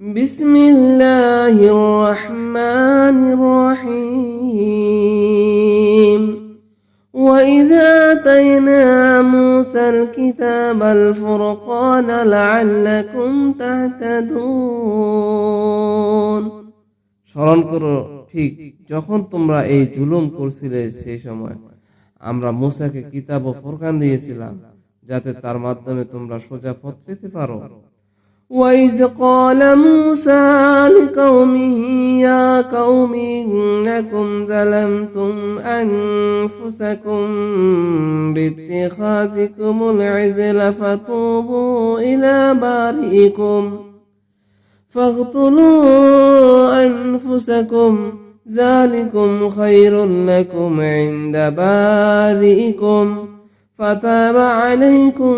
بسم الله الرحمن الرحيم وإذا آتينا موسى الكتاب الفرقان لعلكم تهتدون স্মরণ করো ঠিক যখন তোমরা এই জুলুম করছিলে সেই সময় আমরা মুসাকে কিতাব ও ফোরকান দিয়েছিলাম যাতে তার মাধ্যমে তোমরা সোজা পথ পেতে পারো وإذ قال موسى لقومه يا قوم إنكم ظلمتم أنفسكم باتخاذكم العزل فتوبوا إلى بارئكم فاقتلوا أنفسكم ذلكم خير لكم عند بارئكم فتاب عليكم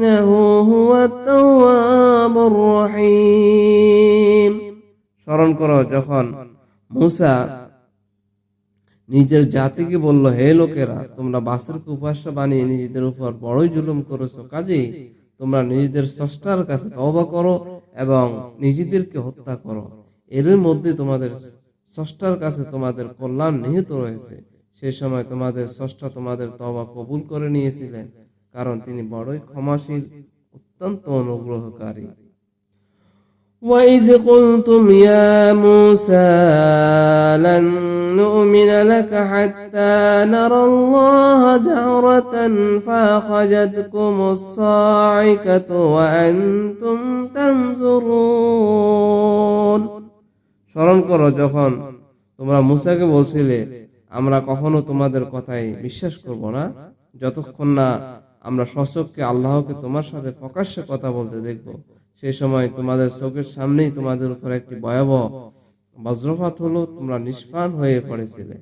إنه هو التواب الرحيم স্মরণ করো যখন মুসা নিজের জাতিকে বলল হে লোকেরা তোমরা বাসরকে উপাস্য বানিয়ে নিজেদের উপর বড়ই জুলুম করেছো কাজেই তোমরা নিজেদের স্রষ্টার কাছে তওবা করো এবং নিজেদেরকে হত্যা করো এরই মধ্যে তোমাদের স্রষ্টার কাছে তোমাদের কল্যাণ নিহিত রয়েছে সেই সময় তোমাদের স্রষ্টা তোমাদের তওবা কবুল করে নিয়েছিলেন কারণ তিনি বড়ই ক্ষমাশীল অত্যন্ত অনুগ্রহকারী وإذ قلتم يا موسى لن نؤمن لك حتى نرى الله جهرة فأخذتكم الصاعقة وأنتم تنظرون স্মরণ করো যখন তোমরা মুসাকে বলছিলে আমরা কখনো তোমাদের কথায় বিশ্বাস করব না যতক্ষণ না আমরা সচককে আল্লাহকে তোমার সাথে প্রকাশ্যে কথা বলতে দেখব সেই সময় তোমাদের চোখের সামনেই তোমাদের উপর একটি ভয়াবহ বজ্রপাত হলো তোমরা নিষ্পান হয়ে পড়েছিলে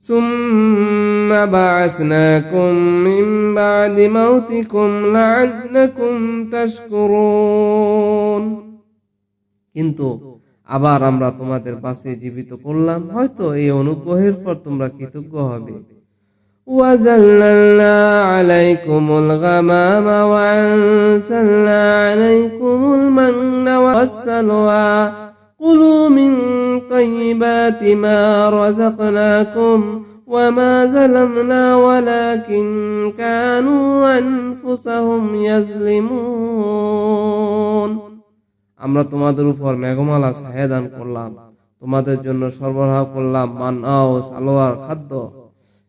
ثم بعثناكم من بعد موتكم لعلكم تشكرون কিন্তু আবার আমরা তোমাদের বাঁচিয়ে জীবিত করলাম হয়তো এই অনুগ্রহের পর তোমরা কৃতজ্ঞ হবে وزللنا عليكم الغمام وأنزلنا عليكم المن والسلوى كلوا من طيبات ما رزقناكم وما ظلمنا ولكن كانوا أنفسهم يظلمون আমরা তোমাদের উপর মেঘমালা ছায়া দান করলাম তোমাদের জন্য সরবরাহ করলাম মান্না ও সালোয়ার খাদ্য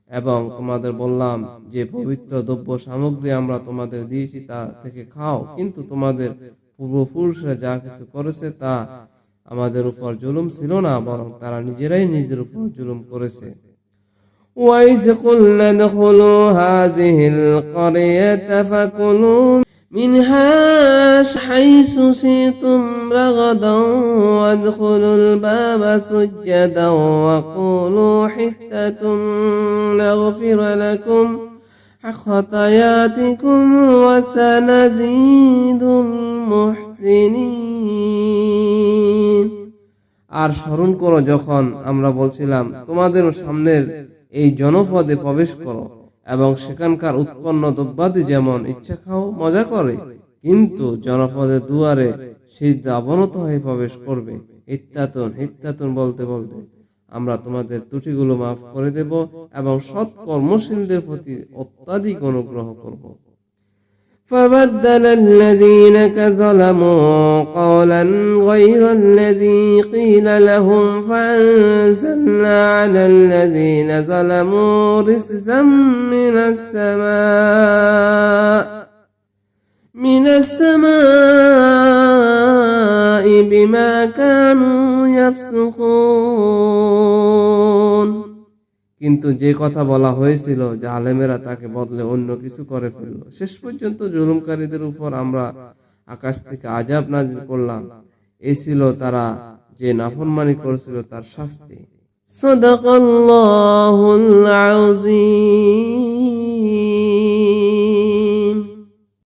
এবং তোমাদের বললাম যে পবিত্র দ্রব্য সামগ্রী আমরা তোমাদের দিয়েছি তা থেকে খাও কিন্তু তোমাদের পূর্বপুরুষরা যা কিছু করেছে তা আমাদের উপর জুলুম ছিল না বরং তারা নিজেরাই নিজের উপর জুলুম করেছে وإذ قلنا ادخلوا هذه القرية فكلوا منها حيث شئتم رغدا وادخلوا الباب سجدا وقولوا حتة نغفر لكم خطاياتكم وسنزيد المحسنين আর স্মরণ করো যখন আমরা বলছিলাম তোমাদের সামনের এই জনপদে প্রবেশ করো এবং সেখানকার উৎপন্ন দ্রব্যাদি যেমন ইচ্ছা খাও, মজা করে, কিন্তু জনপদের দুয়ারে সিজদা অবনত হয়ে প্রবেশ করবে। ইত্যাতন ইত্যাতন বলতে বলতে আমরা তোমাদের ত্রুটিগুলো মাফ করে দেব এবং সৎ কর্মশীলদের প্রতি অত্যাধিক অনুগ্রহ করব। فبدل الذين ظلموا قولا غير الذي قيل لهم فأنزلنا على الذين ظلموا رجزا من السماء من السماء بما كانوا يفسقون. কিন্তু যে কথা বলা হয়েছিল যে আলেমেরা তাকে বদলে অন্য কিছু করে ফেলল, শেষ পর্যন্ত জুলুমকারীদের উপর আমরা আকাশ থেকে আজাব নাজির করলাম। এই ছিল তারা যে নাফরমানি করেছিল তার শাস্তি। সদকল্লাহুল আযীম।